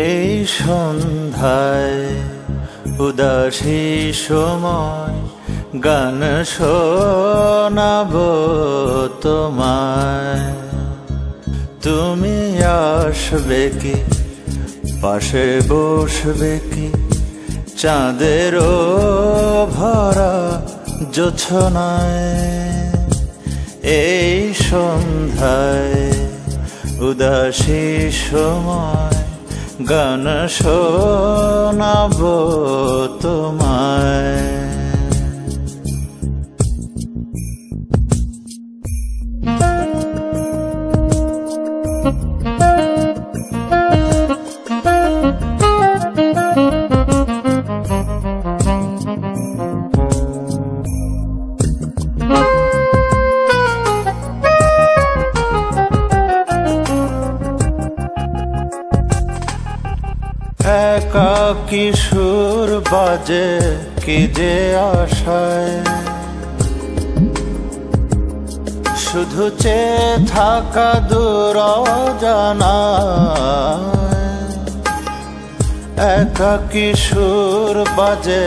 এই সন্ধ্যায় উদাসী সময় গান শোনাব তোমায়। তুমি আসবে কি? পাশে বসবে কি? চাঁদের ভরা জোছনায়। এই সন্ধ্যায় উদাসী সময় গান শোনাব তোমায়। একা কিশোর বাজে কি যে আশায়? শুধু চে থাকা দূর জানা একা কিশোর বাজে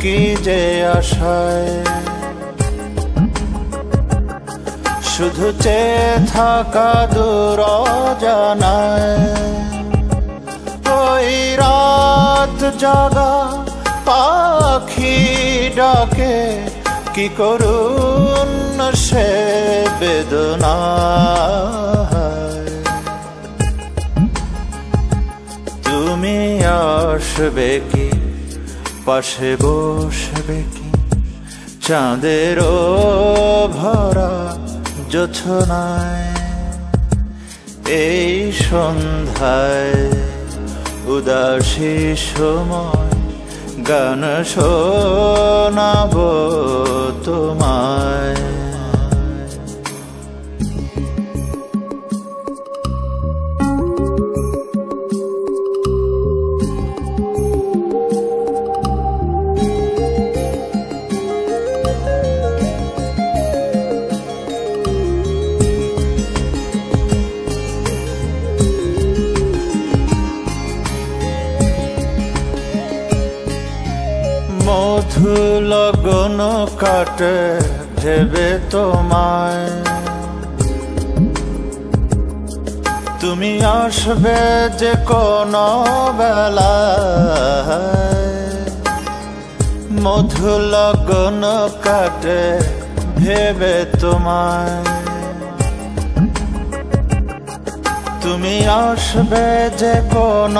কি যে আশায়? শুধু চে থাকা দূর জানায় ওই রাত জাগা, পাখি ডাকে, কি করুন সে বেদনা তুমি আসবে কি? পাশে বসবে কি? চাঁদের ভরা জোছনায়, এই সন্ধ্যায় উদাসী সময় গান শোনাব তোমায়। মধু লগন কাটে ভেবে তোমায়। তুমি আসবে যে কোন বেলা মধু লগন কাটে ভেবে তোমায়। তুমি আসবে যে কোন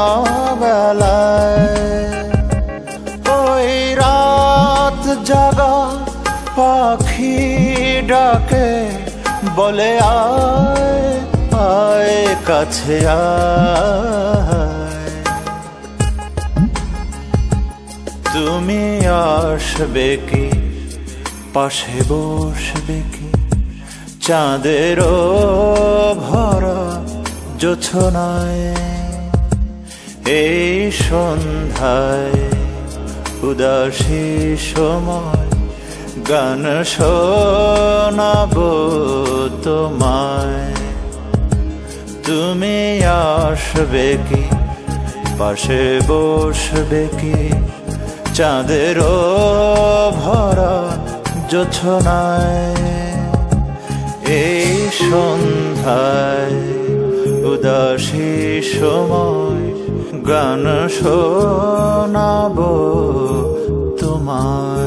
বেলায়। জাগা পাখি ডাকে, বলে আয় আয় কাছে তুমি আসবে কি? পাশে বসবে কি? চাঁদের ভরা জোছনায়, এই সন্ধ্যায় উদাসী সময় গান শোনাব তোমায়। তুমি আসবে কি? পাশে বসবে কি? চাঁদের ভরা জোছনায়। এই সন্ধ্যায় উদাসী সময় গান শোনাব তোমার